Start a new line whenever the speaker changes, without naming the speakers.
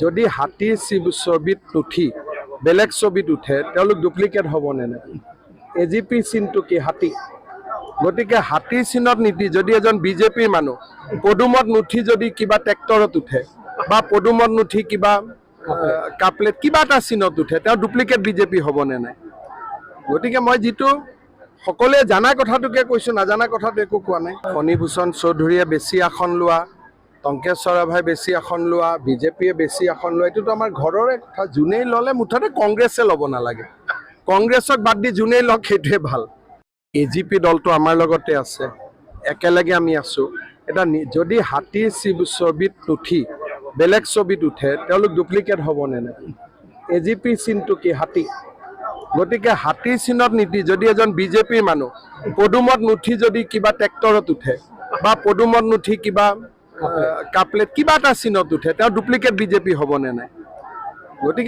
যদি হাতীৰ ছবিত নুঠি বেলেগ ছবিত উঠে, তেওঁলোক ডুপ্লিকেট হ'বনে নাই? এ জি পি চিনটো কি হাতী? গতিকে হাতীৰ চিনত নিদি যদি এজন বিজেপিৰ মানুহ পদুমত নুঠি যদি কিবা ট্ৰেক্টৰত উঠে, বা পদুমত নুঠি কিবা কাপলেট, কিবা এটা চিনত উঠে, তেওঁ ডুপ্লিকেট বিজেপি হ'বনে নাই? গতিকে মই যিটো সকলোৱে জানা কথাটোকে কৈছোঁ, নাজানা কথাটো একো কোৱা নাই। ফণীভূষণ চৌধুৰীয়ে বেছি আসন লোৱা টংকেশ্বৰভাই বেছি আসন লোৱা, বিজেপিয়ে বেছি আসন লোৱা, এইটোতো আমাৰ ঘৰৰে কথা। যোনেই ল'লে মুঠতে কংগ্ৰেছে ল'ব নালাগে। কংগ্ৰেছক বাদ দি যোনেই লওক, সেইটোৱে ভালো। এ জি পি দলটো আমাৰ লগতে আছে। একেলগে আমি আছোঁ। এটা যদি হাতীৰ ছবিত নুঠি বেলেগ ছবিত উঠে, তেওঁলোক ডুপ্লিকেট হ'বনে নাই? এ জি পি চিনটো কি হাতী? গতিকে হাতীৰ চিনত নিদি যদি এজন বিজেপিৰ মানুহ পদুমত নুঠি যদি কিবা ট্ৰেক্টৰত উঠে, বা পদুমত নুঠি কিবা কাপলেট। কিবা এটা চিনত উঠে তেওঁ ডুপ্লিকেট বিজেপি হ'বনে নাই? গতিকে